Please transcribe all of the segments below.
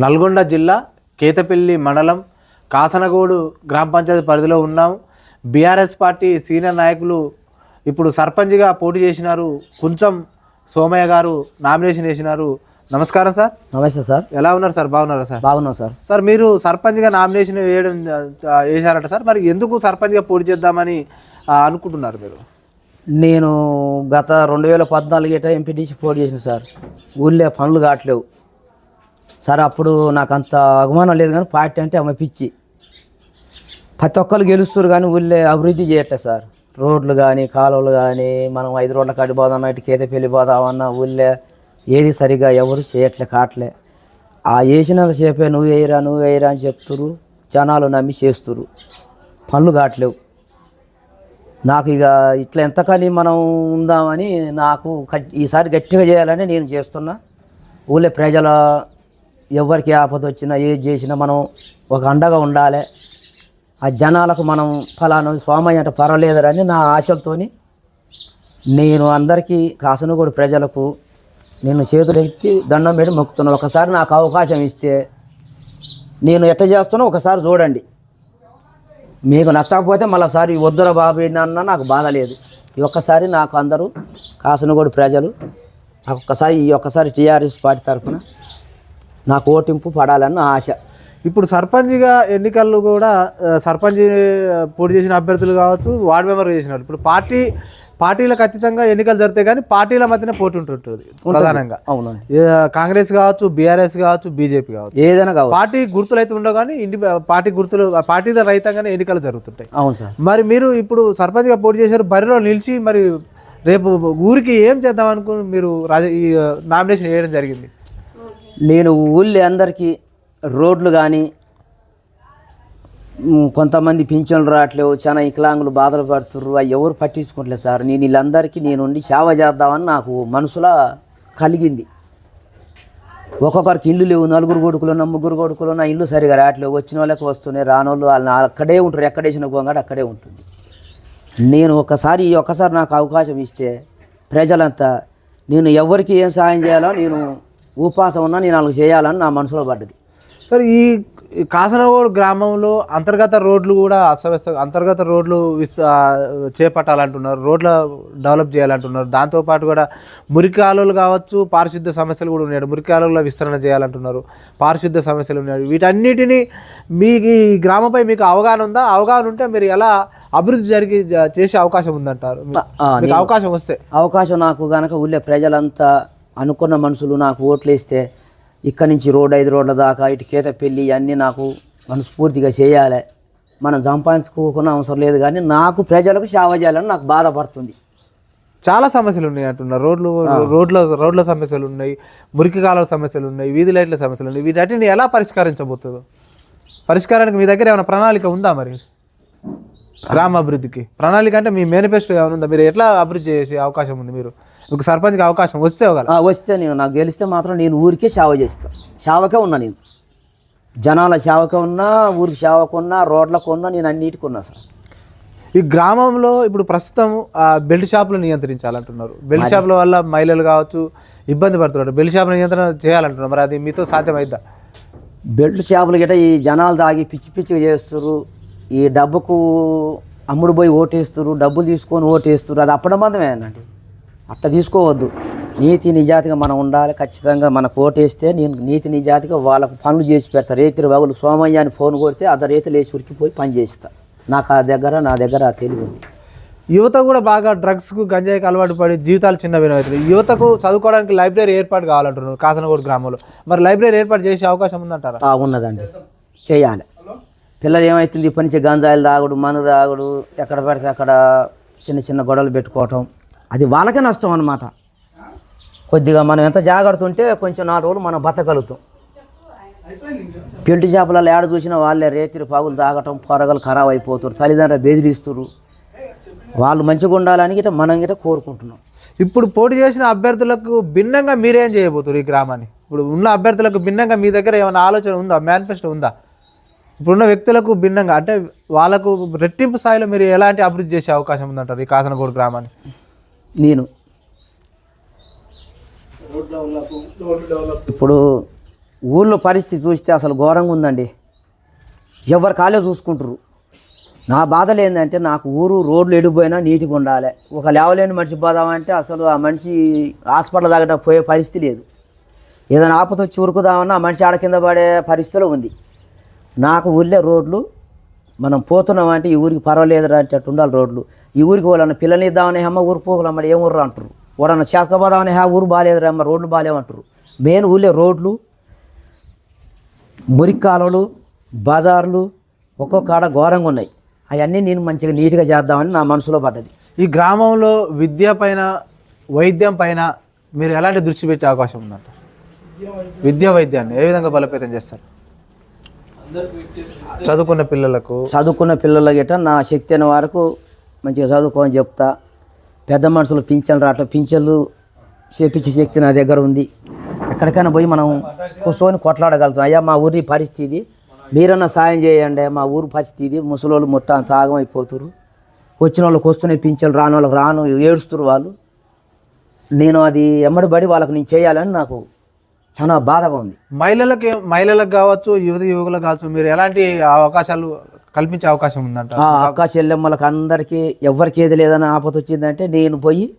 నల్గొండ జిల్లా కేతపల్లి మండలం కాసనగోడు గ్రామ పంచాయతీ పరిధిలో ఉన్నాం. బీఆర్ఎస్ పార్టీ సీనియర్ నాయకులు ఇప్పుడు సర్పంచ్గా పోటీ చేసినారు. కొంచెం సోమయ్య గారు నామినేషన్ వేసినారు. నమస్కారం సార్. నమస్తే సార్. ఎలా ఉన్నారు సార్? బాగున్నారా సార్? బాగున్నాం సార్. సార్ మీరు సర్పంచ్గా నామినేషన్ వేయడం వేశారట సార్. మరి ఎందుకు సర్పంచ్గా పోటీ చేద్దామని అనుకుంటున్నారు మీరు? నేను గత రెండు వేల పద్నాలుగు ఏటా ఎంపీటీసీ పోటీ చేసిన సార్. ఊళ్ళో పనులు కావట్లేవు. సార్ అప్పుడు నాకు అంత అభిమానం లేదు కానీ పార్టీ అంటే ఆమె పిచ్చి. ప్రతి ఒక్కరు గెలుస్తారు కానీ ఊళ్ళే అభివృద్ధి చేయట్లేదు సార్. రోడ్లు కానీ కాలువలు కానీ మనం ఐదు రోడ్ల కాడి పోదాం ఇటు కేతపల్లి పోదామన్నా ఊళ్ళే ఏది సరిగా ఎవరు చేయట్లే కావట్లే ఆ వేసినంతసేపే నువ్వు వేయరా నువ్వు వేయరా అని చెప్తురు జనాలు నమ్మి చేస్తురు పనులు కావట్లేవు నాకు ఇక ఇట్లా ఎంతకని మనం ఉందామని నాకు ఈసారి గట్టిగా చేయాలని నేను చేస్తున్నా. ఊళ్ళో ప్రజల ఎవరికి ఆపద వచ్చినా ఏది చేసినా మనం ఒక అండగా ఉండాలి. ఆ జనాలకు మనం ఫలానా స్వామి అంటే పర్వాలేదని నా ఆశలతోని నేను అందరికీ కాసనగూడు ప్రజలకు నేను చేతులు ఎత్తి దండం పెట్టి మొక్కుతున్నాను ఒకసారి నాకు అవకాశం ఇస్తే నేను ఎట్ట చేస్తున్నా ఒకసారి చూడండి. మీకు నచ్చకపోతే మళ్ళీసారి వద్దుర బాబు అన్న నాకు బాధ లేదు. ఈ ఒక్కసారి నాకు అందరూ కాసనగూడు ప్రజలు నాకు ఒక్కసారి ఈ ఒక్కసారి టీఆర్ఎస్ పార్టీ తరఫున నాకు ఓటింపు పడాలన్న ఆశ. ఇప్పుడు సర్పంచ్గా ఎన్నికల్లో కూడా సర్పంచ్ పోటీ చేసిన అభ్యర్థులు కావచ్చు వార్డు మెంబర్ చేసినారు. ఇప్పుడు పార్టీ పార్టీలకు అతీతంగా ఎన్నికలు జరుగుతాయి కానీ పార్టీల మధ్యన పోటీ ఉంటుంటుంది ప్రధానంగా. అవునండి. ఏ, కాంగ్రెస్ కావచ్చు బీఆర్ఎస్ కావచ్చు బీజేపీ కావచ్చు. ఏదైనా కావచ్చు. పార్టీ గుర్తులు అయితే ఉండవు కానీ ఇండి పార్టీ గుర్తులు పార్టీల రహితంగానే ఎన్నికలు జరుగుతుంటాయి. అవును సార్. మరి మీరు ఇప్పుడు సర్పంచ్గా పోటీ చేశారు బరిలో నిలిచి మరి రేపు ఊరికి ఏం చేద్దాం అనుకుని మీరు రాజ ఈ నామినేషన్ వేయడం జరిగింది? నేను ఊళ్ళో అందరికీ రోడ్లు కానీ కొంతమంది పింఛన్లు రావట్లేవు చాలా వికలాంగులు బాధలు పడుతుర్రు అవి ఎవరు పట్టించుకోవట్లేదు సార్. నేను వీళ్ళందరికీ నేను ఉండి సేవ చేద్దామని నాకు మనసులో కలిగింది. ఒక్కొక్కరికి ఇల్లు లేవు నలుగురు కొడుకులు ఉన్న ముగ్గురు కొడుకులు నా ఇల్లు సరిగా రావట్లేవు. వచ్చిన వాళ్ళకి వస్తున్నాయి రాని వాళ్ళు అక్కడే ఉంటారు ఎక్కడేసిన గోంగడ అక్కడే ఉంటుంది. నేను ఒకసారి ఒక్కసారి నాకు అవకాశం ఇస్తే ప్రజలంతా నేను ఎవరికి ఏం సహాయం చేయాలో నేను ఉపాసం ఉన్నా నేను వాళ్ళకి చేయాలని నా మనసులో పడ్డది. సార్ ఈ కాసరగోడు గ్రామంలో అంతర్గత రోడ్లు కూడా అస్తవ్యస్త అంతర్గత రోడ్లు విస్త చేపట్టాలంటున్నారు రోడ్ల డెవలప్ చేయాలంటున్నారు. దాంతోపాటు కూడా మురికి కాలువలు కావచ్చు పారిశుద్ధ సమస్యలు కూడా ఉన్నాయి. మురికి కాలువల విస్తరణ చేయాలంటున్నారు. పారిశుద్ధ సమస్యలు ఉన్నాయి. వీటన్నిటిని మీకు ఈ గ్రామంపై మీకు అవగాహన ఉందా? అవగాహన ఉంటే మీరు ఎలా అభివృద్ధి జరిగి చేసే అవకాశం ఉందంటారు? అవకాశం వస్తే. అవకాశం నాకు గనక ఊళ్ళో ప్రజలంతా అనుకున్న మనుషులు నాకు ఓట్లు వేస్తే ఇక్కడి నుంచి రోడ్ ఐదు రోడ్ల దాకా ఇటు కేతపల్లి అన్నీ నాకు మనస్ఫూర్తిగా చేయాలి. మనం సంపాదించుకోకుండా అవసరం లేదు కానీ నాకు ప్రజలకు సేవ చేయాలని నాకు బాధపడుతుంది. చాలా సమస్యలు ఉన్నాయి అంటున్నారు. రోడ్లు రోడ్ల రోడ్ల సమస్యలు ఉన్నాయి మురికి కాలువల సమస్యలు ఉన్నాయి వీధి లైట్ల సమస్యలు ఉన్నాయి. వీటన్నిటిని ఎలా పరిష్కరించబోతుందో? పరిష్కారానికి మీ దగ్గర ఏమైనా ప్రణాళిక ఉందా మరి? గ్రామ అభివృద్ధికి. ప్రణాళిక అంటే మీ మేనిఫెస్టో ఏమైనా ఉందా? మీరు ఎట్లా అభివృద్ధి చేసే అవకాశం ఉంది మీరు? మీకు సర్పంచ్కి అవకాశం వస్తే వస్తే నేను నాకు గెలిస్తే మాత్రం నేను ఊరికే సేవ చేస్తాను సేవకే ఉన్నా నేను. జనాల సేవకే ఉన్నా ఊరికి సేవకు ఉన్నా రోడ్లకు ఉన్నా నేను అన్నిటికి ఉన్నా సార్. ఈ గ్రామంలో ఇప్పుడు ప్రస్తుతం ఆ బెల్ట్ షాపులు నియంత్రించాలంటున్నారు. బెల్ట్ షాపుల వల్ల మహిళలు కావచ్చు ఇబ్బంది పడుతున్నారు. బెల్ట్ షాపుల నియంత్రణ చేయాలంటున్నారు. మరి అది మీతో సాధ్యమైద్దా? బెల్ట్ చేపలు గిట్ట ఈ జనాలు తాగి పిచ్చి పిచ్చిగా చేస్తారు ఈ డబ్బుకు అమ్ముడు పోయి ఓటేస్తారు డబ్బులు తీసుకొని ఓటేస్తారు అది అప్పడమందమేనండి అట్ట తీసుకోవద్దు. నీతి నిజాతిగా మనం ఉండాలి ఖచ్చితంగా మనకు ఓటేస్తే నేను నీతి నిజాతిగా వాళ్ళకు పనులు చేసి పెడతా. రేతిరి బాగులు సోమయ్య అని ఫోన్ కొడితే అద రేతులు వేసి ఉరికిపోయి పని చేస్తా. నాకు ఆ దగ్గర నా దగ్గర ఆ తెలివి ఉంది. యువత కూడా బాగా డ్రగ్స్కు గంజాయికి అలవాటు పడి జీవితాలు చిన్న అవుతున్నాయి యువతకు చదువుకోవడానికి లైబ్రరీ ఏర్పాటు కావాలంటున్నారు కాసనగోడు గ్రామంలో. మరి లైబ్రరీ ఏర్పాటు చేసే అవకాశం ఉందంటారా? ఆ, ఉన్నదండి. చేయాలి. పిల్లలు ఏమవుతుంది ఇప్పటి నుంచి గంజాయిలు తాగుడు మందు తాగుడు ఎక్కడ పడితే అక్కడ చిన్న చిన్న గొడవలు పెట్టుకోవటం అది వాళ్ళకే నష్టం అనమాట కొద్దిగా మనం ఎంత జాగ్రత్త ఉంటే కొంచెం నాలుగు రోజులు మనం బతకలుగుతాం పెళ్ళి చేపలలో ఏడ చూసినా వాళ్ళే రేతిరి పాగులు తాగటం పొరగలు ఖరాబ్ అయిపోతారు తల్లిదండ్రులు బెదిరిస్తారు వాళ్ళు మంచిగా ఉండాలని గిట మనం గిట్ట కోరుకుంటున్నాం. ఇప్పుడు పోటీ చేసిన అభ్యర్థులకు భిన్నంగా మీరేం చేయబోతున్నారు ఈ గ్రామాన్ని? ఇప్పుడు ఉన్న అభ్యర్థులకు భిన్నంగా మీ దగ్గర ఏమైనా ఆలోచన ఉందా? మేనిఫెస్టో ఉందా? ఇప్పుడున్న వ్యక్తులకు భిన్నంగా అంటే వాళ్ళకు రెట్టింపు స్థాయిలో మీరు ఎలాంటి అభివృద్ధి చేసే అవకాశం ఉందంటారు ఈ కాసనగోడు గ్రామాన్ని? నేను. ఇప్పుడు ఊళ్ళో పరిస్థితి చూస్తే అసలు ఘోరంగా ఉందండి. ఎవరి కాలే చూసుకుంటారు నా బాధలు ఏంటంటే నాకు ఊరు రోడ్లు ఎడిపోయినా నీటిగా ఉండాలి. ఒక లేవలేని మనిషి పోదామంటే అసలు ఆ మనిషి హాస్పిటల్ దగ్గర పోయే పరిస్థితి లేదు. ఏదైనా ఆపద వచ్చి ఉరుకుదామన్నా ఆ మనిషి ఆడ కింద పడే పరిస్థితిలో ఉంది. నాకు ఊళ్ళే రోడ్లు మనం పోతున్నామంటే ఈ ఊరికి పర్వాలేదు అంటే అట్టు ఉండాలి రోడ్లు. ఈ ఊరికి వాళ్ళన్న పిల్లని ఇద్దామని అమ్మ ఊరు పోగలమ్మ ఏం ఊరు అంటారు వాడన్న శాసకపోదామని ఆ ఊరు బాగాలేదురా అమ్మ రోడ్లు బాగాలేమంటారు మెయిన్ ఊళ్ళే రోడ్లు మురికి కాలువలు బజార్లు ఒక్కొక్క ఆడ ఘోరంగా ఉన్నాయి. అవన్నీ నేను మంచిగా నీట్గా చేద్దామని నా మనసులో పడ్డది. ఈ గ్రామంలో విద్య పైన వైద్యం పైన మీరు ఎలాంటి దృష్టి పెట్టే అవకాశం ఉందంట? విద్య వైద్యాన్ని ఏ విధంగా బలోపేతం చేస్తారు? చదువుకున్న పిల్లలకు చదువుకున్న పిల్లల గిట్ట నా శక్తి అయిన వరకు మంచిగా చదువుకోని చెప్తా. పెద్ద మనుషులు పింఛన్లు రావట్లేదు పింఛన్లు చేపించే శక్తి నా దగ్గర ఉంది. ఎక్కడికైనా పోయి మనం కూర్చొని కొట్లాడగలుగుతాం. అయ్యా మా ఊరి పరిస్థితి మీరన్నా సాయం చేయండి మా ఊరు పరిస్థితి ముసలోళ్ళు ముట్ట అంత ఆగమైపోతురు వచ్చిన వాళ్ళకి వస్తున్నాయి పింఛన్లు రాని వాళ్ళకి రాను ఏడుస్తురు వాళ్ళు. నేను అది ఎమ్మడిబడి వాళ్ళకి నేను చేయాలని నాకు చాలా బాధగా ఉంది. మహిళలకి మహిళలకు కావచ్చు యువత యువకులకు కావచ్చు మీరు ఎలాంటి అవకాశాలు కల్పించే అవకాశం ఉందంట ఆ అక్క చెల్లెమ్మలకు అందరికీ ఎవరికి ఏది లేదని ఆపద వచ్చిందంటే నేను పోయి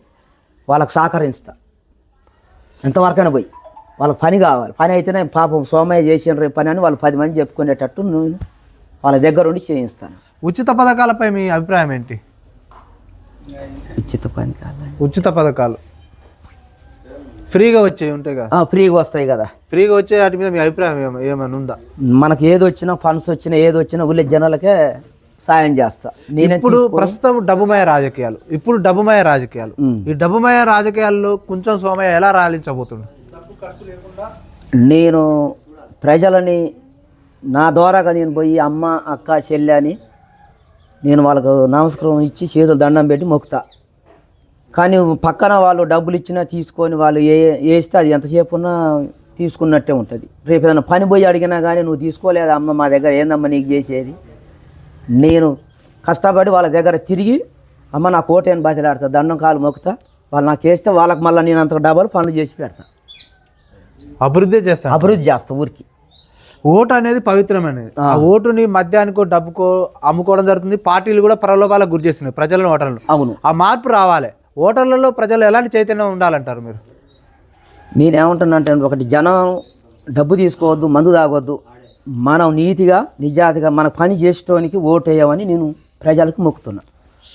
వాళ్ళకి సహకరిస్తా. ఎంతవరకైనా పోయి. వాళ్ళకి పని కావాలి. పని అయితేనే పాపం సోమయ్య చేసిన పని అని వాళ్ళు పది మంది చెప్పుకునేటట్టు నేను వాళ్ళ దగ్గర ఉండి చేయిస్తాను. ఉచిత పథకాలపై మీ అభిప్రాయం ఏంటి? ఉచిత పని కావాలి. ఉచిత పథకాలు. ఫ్రీగా వచ్చేవి ఉంటాయి కదా ఫ్రీగా వస్తాయి కదా. ఫ్రీగా వచ్చే వాటి మీద మీ అభిప్రాయం ఏమ- ఏమైనా ఉందా? మనకి ఏది వచ్చినా ఫండ్స్ వచ్చినా ఏది వచ్చినా ఊళ్ళో జనాలకే సాయం చేస్తా. నేనే ఇప్పుడు ప్రస్తుతం డబ్బుమయ రాజకీయాలు. ఇప్పుడు డబ్బుమయ రాజకీయాలు. ఈ డబ్బుమయ రాజకీయాల్లో కొంచెం సోమయ్య ఎలా రాలించబోతుంది నేను ప్రజలని నా ద్వారాగా నేను పోయి అమ్మ అక్క చెల్లె అని నేను వాళ్ళకు నమస్కారం ఇచ్చి చేతులు దండం పెట్టి మొక్కుతా. కానీ పక్కన వాళ్ళు డబ్బులు ఇచ్చినా తీసుకొని వాళ్ళు ఏ వేస్తే అది ఎంతసేపు ఉన్నా తీసుకున్నట్టే ఉంటుంది. రేపు ఏదైనా పని పోయి అడిగినా కానీ నువ్వు తీసుకోలేదు? అమ్మ మా దగ్గర ఏందమ్మా నీకు చేసేది? నేను కష్టపడి వాళ్ళ దగ్గర తిరిగి అమ్మ నా కోటేని బతిలాడతా దండం కాలు మొక్కుతా వాళ్ళు నాకు వేస్తే వాళ్ళకి మళ్ళీ నేను అంత డబల్ పనులు చేసి పెడతా. అభివృద్ధి చేస్తాను అభివృద్ధి చేస్తా ఊరికి. ఓటు అనేది పవిత్రమైనది. ఆ ఓటుని మద్యానికో డబ్బుకో అమ్ముకోవడం జరుగుతుంది. పార్టీలు కూడా ప్రలోభాలకు గురి చేస్తున్నాయి ప్రజలను ఓటర్లను. అవును. ఆ మార్పు రావాలి. ఓటర్లలో ప్రజలు ఎలాంటి చైతన్యం ఉండాలంటారు మీరు? నేనేమంటున్నానంటే ఒకటి జనం డబ్బు తీసుకోవద్దు మందు తాగొద్దు. మనం నీతిగా నిజాతిగా మన పని చేసేటోనికి ఓటు వేయమని నేను ప్రజలకు మొక్కుతున్నా.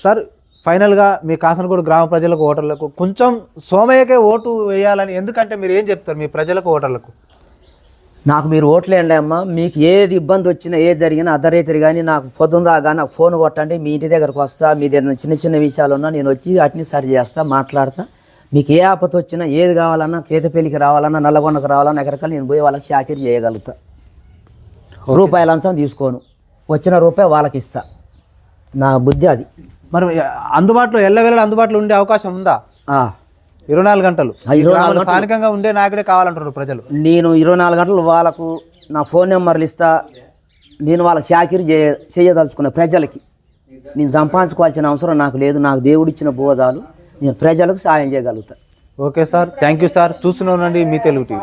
సార్ ఫైనల్గా మీ కాసనగూడ గ్రామ ప్రజలకు ఓటర్లకు కొంచెం సోమయ్యకే ఓటు వేయాలని ఎందుకంటే మీరు ఏం చెప్తారు మీ ప్రజలకు ఓటర్లకు? నాకు మీరు ఓట్లేండి అమ్మా. మీకు ఏది ఇబ్బంది వచ్చినా ఏది జరిగినా అర్ధరైతులు కానీ నాకు పొద్దుందా కానీ నాకు ఫోన్ కొట్టండి మీ ఇంటి దగ్గరకు వస్తా మీది ఏదైనా చిన్న చిన్న విషయాలు ఉన్నా నేను వచ్చి వాటిని సరి చేస్తా మాట్లాడతా. మీకు ఏ ఆపద వచ్చినా ఏది కావాలన్నా కేతపల్లికి రావాలన్నా నల్లగొండకు రావాలన్నా ఎక్కడికల్లా నేను పోయి వాళ్ళకి షాకిరి చేయగలుగుతా. రూపాయల అంశం తీసుకోను. వచ్చిన రూపాయి వాళ్ళకి ఇస్తా నా బుద్ధి అది. మరి అందుబాటులో ఎల్లవేళ అందుబాటులో ఉండే అవకాశం ఉందా. ఇరవై నాలుగు గంటలు. ఆ, ఇరవై నాలుగు స్థానికంగా ఉండే నాయకుడే కావాలంటారు ప్రజలు. నేను ఇరవై నాలుగు గంటలు వాళ్ళకు నా ఫోన్ నెంబర్లు ఇస్తా. నేను వాళ్ళకి చాకిరి చేయ చేయదలుచుకున్న ప్రజలకి నేను సంపాదించుకోవాల్సిన అవసరం నాకు లేదు. నాకు దేవుడు ఇచ్చిన భోజాలు నేను ప్రజలకు సాయం చేయగలుగుతా. Okay sir. Thank you sir. చూస్తూనే ఉండండి మీ తెలుగు టీవీ.